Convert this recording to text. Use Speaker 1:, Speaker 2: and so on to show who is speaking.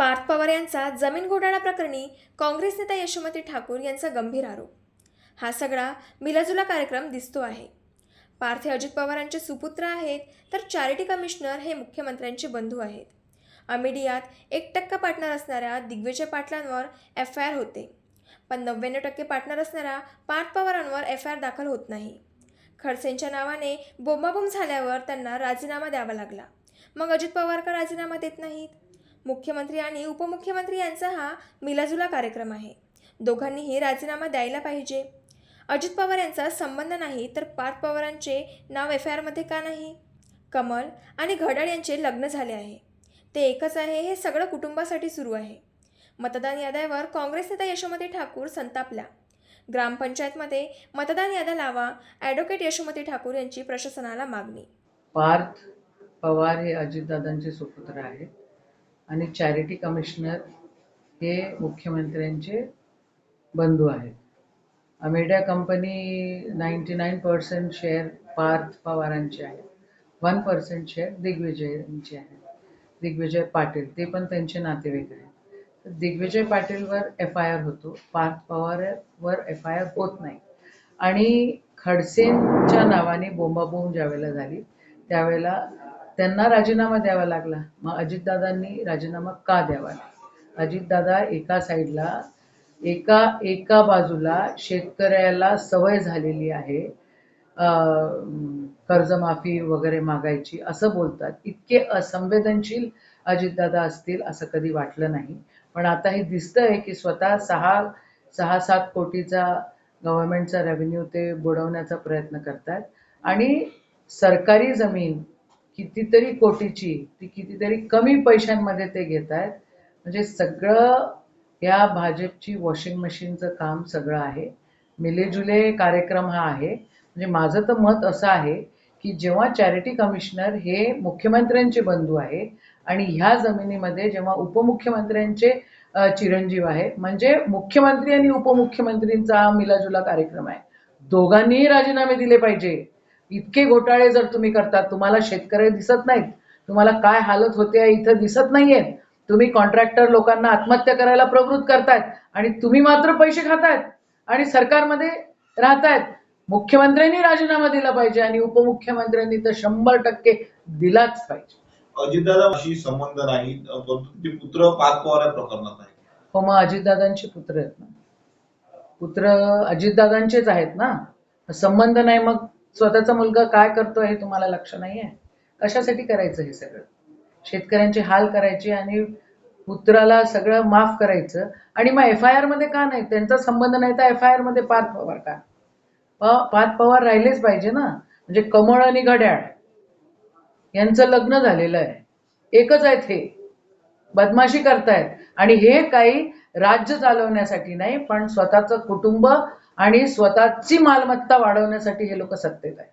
Speaker 1: पार्थ पवार यांचा जमीन घोटाळा प्रकरणी काँग्रेस नेता यशोमती ठाकूर यांचा गंभीर आरोप. हा सगळा मिलाजुला कार्यक्रम दिसतो आहे. पार्थ हे अजित पवारांचे सुपुत्र आहेत तर चॅरिटी कमिशनर हे मुख्यमंत्र्यांचे बंधू आहेत. अमेडियात एक टक्का पार्टनर असणाऱ्या दिग्विजय पाटलांवर एफ आय आर होते. पण नव्याण्णव टक्के पार्टनर असणाऱ्या पार्थ पवारांवर एफ आय आर दाखल होत नाही. खडसेंच्या नावाने बोंबाबोंब झाल्यावर त्यांना राजीनामा द्यावा लागला. मग अजित पवार का राजीनामा देत नाहीत? मुख्यमंत्री आणि उपमुख्यमंत्री यांचा हा मिलाजुला कार्यक्रम आहे. दोघांनीही राजीनामा द्यायला पाहिजे. अजित पवार यांचा संबंध नाही तर पार्थ पवारांचे नाव एफ आय आरमध्ये का नाही? कमल आणि घड्याळ यांचे लग्न झाले आहे. ते एकच आहे हे सगळं कुटुंबासाठी सुरू आहे. मतदान याद्यावर काँग्रेस नेता यशोमती ठाकूर संतापल्या. ग्रामपंचायतमध्ये मतदान याद्या लावा ॲडव्होकेट यशोमती ठाकूर यांची प्रशासनाला मागणी.
Speaker 2: पार्थ पवार हे अजितदादांचे सुपुत्र आहेत. आणि चॅरिटी कमिशनर हे मुख्यमंत्र्यांचे बंधू आहेत. Amadea company ninety nine percent share Parth पवारांचे आहे वन पर्सेंट शेअर दिग्विजयचे आहे दिग्विजय पाटील ते पण त्यांचे नातेवाईक आहेत. तर दिग्विजय पाटीलवर एफ आय आर होतो. पार्थ पवारवर एफ आय आर होत नाही. आणि खडसेंच्या नावाने बोंबाबोंब ज्यावेळेला झाली त्यावेळेला त्यांना राजीनामा द्यावा लागला. मग अजितदादांनी राजीनामा का द्यावा? अजितदादा एका साईडला एका एका बाजूला शेतकऱ्याला सवय झालेली आहे कर्जमाफी वगैरे मागायची असं बोलतात. इतके असंवेदनशील अजितदादा असतील असं कधी वाटलं नाही. पण आता हे दिसतंय की स्वतः सहा सहा सात कोटीचा गव्हर्नमेंटचा रेव्हेन्यू ते बुडवण्याचा प्रयत्न करतात. आणि सरकारी जमीन कितीतरी कोटीची ती कितीतरी कमी पैशांमध्ये ते घेत आहेत म्हणजे सगळं या भाजपची वॉशिंग मशीनचं काम सगळं आहे. मिलेजुले कार्यक्रम हा आहे. म्हणजे माझं तर मत असं आहे की जेव्हा चॅरिटी कमिशनर हे मुख्यमंत्र्यांचे बंधू आहे आणि ह्या जमिनीमध्ये जेव्हा उपमुख्यमंत्र्यांचे चिरंजीव आहे म्हणजे मुख्यमंत्री आणि उपमुख्यमंत्रींचा मिलाजुला कार्यक्रम आहे. दोघांनीही राजीनामे दिले पाहिजे. इतके घोटाळे जर तुम्ही करतात तुम्हाला शेतकरी दिसत नाहीत तुम्हाला काय हालत होते इथं दिसत नाहीयेत तुम्ही कॉन्ट्रॅक्टर लोकांना आत्महत्या करायला प्रवृत्त करतायत आणि तुम्ही मात्र पैसे खातायत आणि सरकारमध्ये राहतायत. मुख्यमंत्र्यांनी राजीनामा दिला पाहिजे आणि उपमुख्यमंत्र्यांनी तर शंभर टक्के दिलाच पाहिजे.
Speaker 3: अजितदादाशी संबंध नाही ते पुत्र पाच पवार प्रकरणात आहे
Speaker 2: हो मग अजितदादांचे पुत्र आहेत ना? पुत्र अजितदादांचेच आहेत ना? संबंध नाही मग स्वतःचा मुलगा काय करतोय हे तुम्हाला लक्ष नाहीये. कशासाठी करायचं हे सगळं? शेतकऱ्यांचे हाल करायचे आणि पुत्राला सगळं माफ करायचं. आणि मग एफ आय आरमध्ये का नाही? त्यांचा संबंध नाही तर एफ आय आरमध्ये पाच पवार का? पाच पवार राहिलेच पाहिजे ना. म्हणजे कमळ आणि घड्याळ यांचं लग्न झालेलं आहे. एकच आहेत हे. बदमाशी करतायत. आणि हे काही राज्य चालवण्यासाठी नाही पण स्वतःचं कुटुंब आणि स्वतःची मालमत्ता वाढवण्यासाठी हे लोक सत्तेत आहेत.